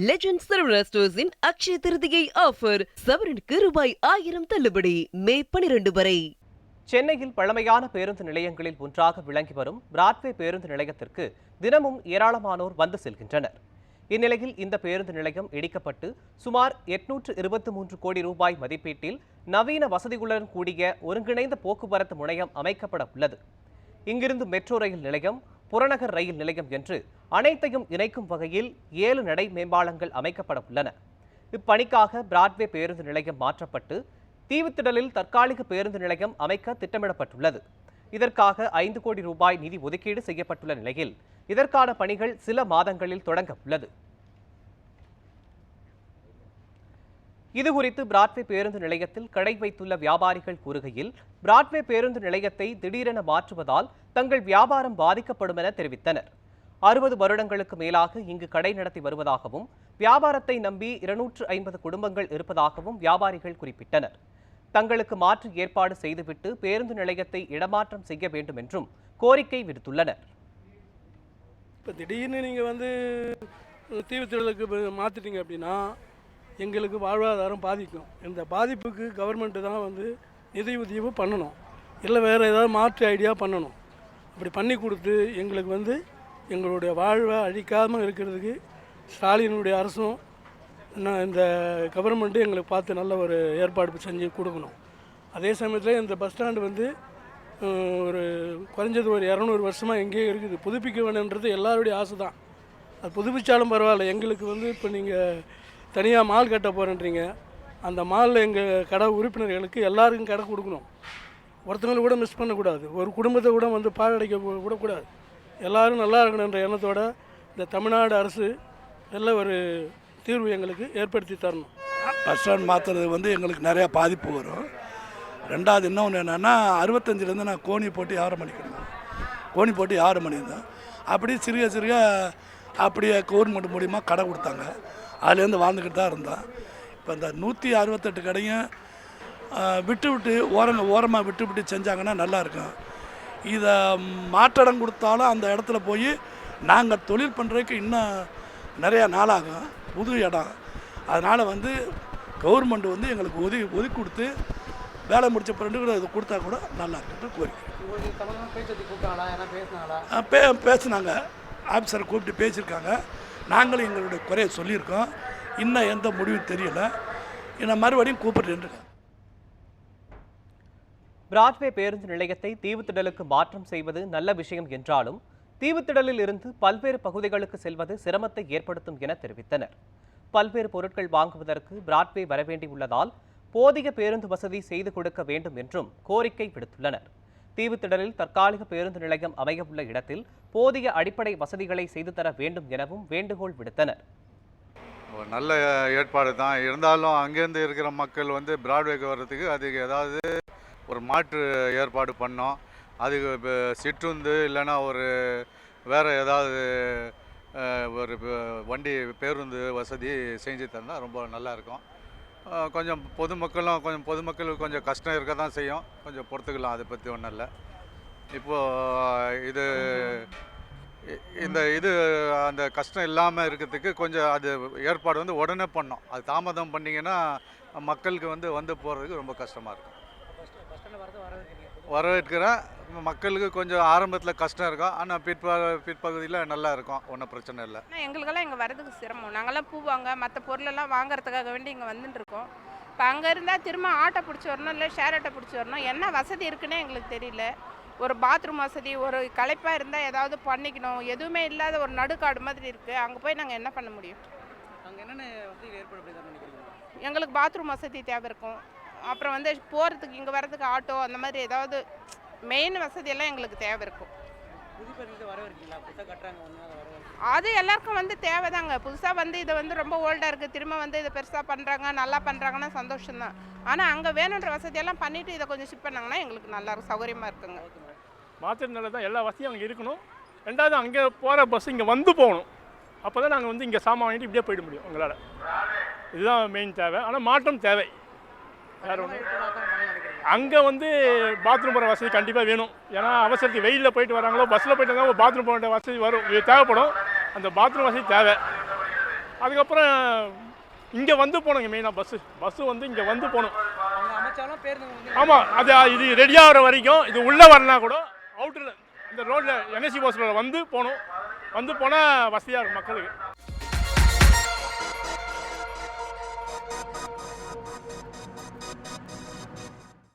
Legend Saravana ஸ்டோர்ஸின் Akshaya Tritiya offer சவரனுக்கு ரூபாய் ஆயிரம் தள்ளுபடி. மே பனிரெண்டு வரை. சென்னையில் பழமையான பேருந்து நிலையங்களில் ஒன்றாக விளங்கி வரும் பிராட்வே பேருந்து நிலையத்திற்கு தினமும் ஏராளமானோர் வந்து செல்கின்றனர். இந்நிலையில் இந்த பேருந்து நிலையம் இடிக்கப்பட்டு சுமார் எட்நூற்று இருபத்தி மூன்று கோடி ரூபாய் மதிப்பீட்டில் நவீன வசதிகளுடன் கூடிய ஒருங்கிணைந்த போக்குவரத்து முனையம் அமைக்கப்பட உள்ளது. இங்கிருந்து மெட்ரோ ரயில் நிலையம் புறநகர் ரயில் நிலையம் என்று அனைத்தையும் இணைக்கும் வகையில் ஏழு நடை மேம்பாலங்கள் அமைக்கப்பட உள்ளன. இப்பணிக்காக பிராட்வே பேருந்து நிலையம் மாற்றப்பட்டு தீவுத்திடலில் தற்காலிக பேருந்து நிலையம் அமைக்க திட்டமிடப்பட்டுள்ளது. இதற்காக ஐந்து கோடி ரூபாய் நிதி ஒதுக்கீடு செய்யப்பட்டுள்ள நிலையில் இதற்கான பணிகள் சில மாதங்களில் தொடங்க உள்ளது. இதுகுறித்து பிராட்வே பேருந்து நிலையத்தில் கடை வைத்துள்ள வியாபாரிகள் கூறுகையில் பிராட்வே பேருந்து நிலையத்தை திடீரென மாற்றுவதால் தங்கள் வியாபாரம் பாதிக்கப்படும் என தெரிவித்தனர். அறுபது வருடங்களுக்கு மேலாக இங்கு கடை நடத்தி வருவதாகவும் வியாபாரத்தை நம்பி இருநூற்று ஐம்பது குடும்பங்கள் இருப்பதாகவும் வியாபாரிகள் குறிப்பிட்டனர். தங்களுக்கு மாற்று ஏற்பாடு செய்துவிட்டு பேருந்து நிலையத்தை இடமாற்றம் செய்ய வேண்டும் என்றும் கோரிக்கை விடுத்துள்ளனர். இப்போ திடீர்னு நீங்கள் வந்து தீவுத்திடலுக்கு மாற்றிட்டீங்க அப்படின்னா எங்களுக்கு வாழ்வாதாரம் பாதிக்கும். இந்த பாதிப்புக்கு கவர்மெண்ட்டு தான் வந்து நிதி உதவி பண்ணணும். இல்லை வேறு ஏதாவது மாற்று ஐடியா பண்ணணும். அப்படி பண்ணி கொடுத்து எங்களுக்கு வந்து எங்களுடைய வாழ்வை அழிக்காமல் இருக்கிறதுக்கு ஸ்டாலினுடைய அரசும் நான் இந்த கவர்மெண்ட்டு எங்களுக்கு பார்த்து நல்ல ஒரு ஏற்பாடு செஞ்சு கொடுக்கணும். அதே சமயத்தில் இந்த பஸ் ஸ்டாண்டு வந்து ஒரு குறைஞ்சது ஒரு இரநூறு வருஷமாக எங்கேயோ இருக்குது. புதுப்பிக்க வேணுன்றது எல்லாருடைய ஆசை தான் அது புதுப்பிச்சாலும் பரவாயில்ல. எங்களுக்கு வந்து இப்போ நீங்கள் தனியாக மால் கட்ட போகிறேன்றீங்க அந்த மாலில் எங்கள் கடை உறுப்பினர்களுக்கு எல்லாருக்கும் கடை கொடுக்கணும். ஒருத்தவங்களை கூட மிஸ் பண்ணக்கூடாது. ஒரு குடும்பத்தை கூட வந்து பாழடைக்க விடக்கூடாது. கூடக்கூடாது எல்லாரும் நல்லா இருக்கணுன்ற எண்ணத்தோட இந்த தமிழ்நாடு அரசு நல்ல ஒரு தீர்வு எங்களுக்கு ஏற்படுத்தி தரணும். பஸ் ஸ்டாண்ட் மாற்றுறது வந்து எங்களுக்கு நிறையா பாதிப்பு வரும். ரெண்டாவது இன்னொன்று என்னென்னா அறுபத்தஞ்சிலேருந்து நான் கோணி போட்டு ஆறு மணிக்கு கோணி போட்டு வியாபாரம் பண்ணியிருந்தேன் அப்படி சிறுக சிறுக அப்படியே கவர்மெண்ட் மூலிமா கடை கொடுத்தாங்க. அதுலேருந்து வாழ்ந்துக்கிட்டு தான் இருந்தேன் இப்போ இந்த நூற்றி அறுபத்தெட்டு கடையும் விட்டு விட்டு ஓரங்க ஓரமாக விட்டு விட்டு செஞ்சாங்கன்னா நல்லாயிருக்கும் இதை மாற்றடம் கொடுத்தாலும் அந்த இடத்துல போய் நாங்கள் தொழில் பண்ணுறதுக்கு இன்னும் நிறையா நாளாகும். புது இடம். அதனால் வந்து கவர்மெண்ட் வந்து எங்களுக்கு ஒதுக்கி ஒதுக்கி கொடுத்து வேலை முடிச்ச பிறகு கூட இது கொடுத்தா கூட நல்லா இருக்குன்னு கோரிக்கை. பேசுனாங்க. ஆஃபீஸரை கூப்பிட்டு பேசியிருக்காங்க. நாங்களும் எங்களுடைய குறைய சொல்லியிருக்கோம். இன்னும் எந்த முடிவும் தெரியல. என்னை மறுபடியும் கூப்பிட்டுருக்கேன் பிராட்வே பேருந்து நிலையத்தை தீவுத்திடலுக்கு மாற்றம் செய்வது நல்ல விஷயம் என்றாலும் தீவுத்திடலில் இருந்து பல்வேறு பகுதிகளுக்கு செல்வது சிரமத்தை ஏற்படுத்தும் என தெரிவித்தனர். பல்வேறு பொருட்கள் வாங்குவதற்கு பிராட்வே வரவேண்டியுள்ளதால் போதிய பேருந்து வசதி செய்து கொடுக்க வேண்டும் என்றும் கோரிக்கை விடுத்துள்ளனர். தீவுத்திடலில் தற்காலிக பேருந்து நிலையம் அமையவுள்ள இடத்தில் போதிய அடிப்படை வசதிகளை செய்து தர வேண்டும் எனவும் வேண்டுகோள் விடுத்தனர். ஒரு நல்ல ஏற்பாடு தான். இருந்தாலும் அங்கேருந்து இருக்கிற மக்கள் வந்து பிராட்வேக்கு வர்றதுக்கு அதுக்கு ஏதாவது ஒரு மாற்று ஏற்பாடு பண்ணோம். அதுக்கு இப்போ சிற்றுந்து இல்லைன்னா ஒரு வேறு ஏதாவது ஒரு வண்டி பேருந்து வசதி செஞ்சு தந்தால் ரொம்ப நல்லா இருக்கும். கொஞ்சம் பொதுமக்களும் கொஞ்சம் பொதுமக்களுக்கு கொஞ்சம் கஷ்டம் இருக்க தான் செய்யும். கொஞ்சம் பொறுத்துக்கலாம் அதை பற்றி ஒன்றும் இல்லை. இப்போது இது இந்த இது அந்த கஷ்டம் இல்லாமல் இருக்கிறதுக்கு கொஞ்சம் அது ஏற்பாடு வந்து உடனே பண்ணோம் அது தாமதம் பண்ணிங்கன்னா மக்களுக்கு வந்து வந்து போகிறதுக்கு ரொம்ப கஷ்டமாக இருக்கும். வரவேற்கிறேன். மக்களுக்கு கொஞ்சம் ஆரம்பத்தில் கஷ்டம் இருக்கும். ஆனால் பிற்ப பிற்பகுதியில் நல்லா இருக்கும். ஒன்றும் பிரச்சனை இல்லை. ஆனால் எங்களுக்கெல்லாம் இங்கே வரதுக்கு சிரமம். நாங்கள்லாம் பூ வாங்க மற்ற பொருளெல்லாம் வாங்குறதுக்காக வேண்டி இங்கே வந்துட்டு இருக்கோம் இப்போ அங்கே இருந்தால் திரும்ப ஆட்டோ பிடிச்சி வரணும் இல்லை ஷேர் ஆட்டோ பிடிச்சி வரணும்? என்ன வசதி இருக்குன்னே எங்களுக்கு தெரியல. ஒரு பாத்ரூம் வசதி ஒரு களைப்பாக இருந்தால் ஏதாவது பண்ணிக்கணும். எதுவுமே இல்லாத ஒரு நடுக்காடு மாதிரி இருக்குது அங்கே போய் நாங்கள் என்ன பண்ண முடியும்? அங்கே என்னென்ன எங்களுக்கு பாத்ரூம் வசதி தேவை இருக்கும். அப்புறம் வந்து போகிறதுக்கு இங்கே வர்றதுக்கு ஆட்டோ அந்த மாதிரி ஏதாவது மெயின் வசதியெல்லாம் எங்களுக்கு தேவை இருக்கும். வர அது எல்லாருக்கும் வந்து தேவைதாங்க. புதுசாக வந்து இதை வந்து ரொம்ப ஓல்டாக இருக்குது திரும்ப வந்து இதை பெருசாக பண்ணுறாங்க நல்லா பண்ணுறாங்கன்னா சந்தோஷம்தான். ஆனால் அங்கே வேணுன்ற வசதியெல்லாம் பண்ணிவிட்டு இதை கொஞ்சம் ஷிப் பண்ணாங்கன்னா எங்களுக்கு நல்லா இருக்கும். சௌகரியமாக இருக்குங்க. மாற்றுறதுனால தான் எல்லா வசதியும் அங்கே இருக்கணும். ரெண்டாவது அங்கே போகிற பஸ் இங்கே வந்து போகணும். அப்போ தான் நாங்கள் வந்து இங்கே சாமான் வாங்கிட்டு இப்படியே போயிட முடியும் உங்களால் இதுதான் மெயின் தேவை. ஆனால் மாற்றம் தேவை. வேறு ஒன்று அங்கே வந்து பாத்ரூம் போகிற வசதி கண்டிப்பாக வேணும். ஏன்னா அவசரத்துக்கு வெயிலில் போயிட்டு வராங்களோ பஸ்ஸில் போயிட்டு வந்தாலும் பாத்ரூம் போகிற வேண்டிய வசதி வரும். இது தேவைப்படும். அந்த பாத்ரூம் வசதி தேவை. அதுக்கப்புறம் இங்கே வந்து போகணுங்க மெயினாக பஸ்ஸு பஸ்ஸு வந்து இங்கே வந்து போகணும் ஆமாம் அது இது ரெடியாகிற வரைக்கும் இது உள்ளே வரனா கூட அவுட்டரில் இந்த ரோட்டில் என்எஸ்சி பஸ்ஸில் வந்து போகணும் வந்து போனால் வசதியாக இருக்கும் மக்களுக்கு.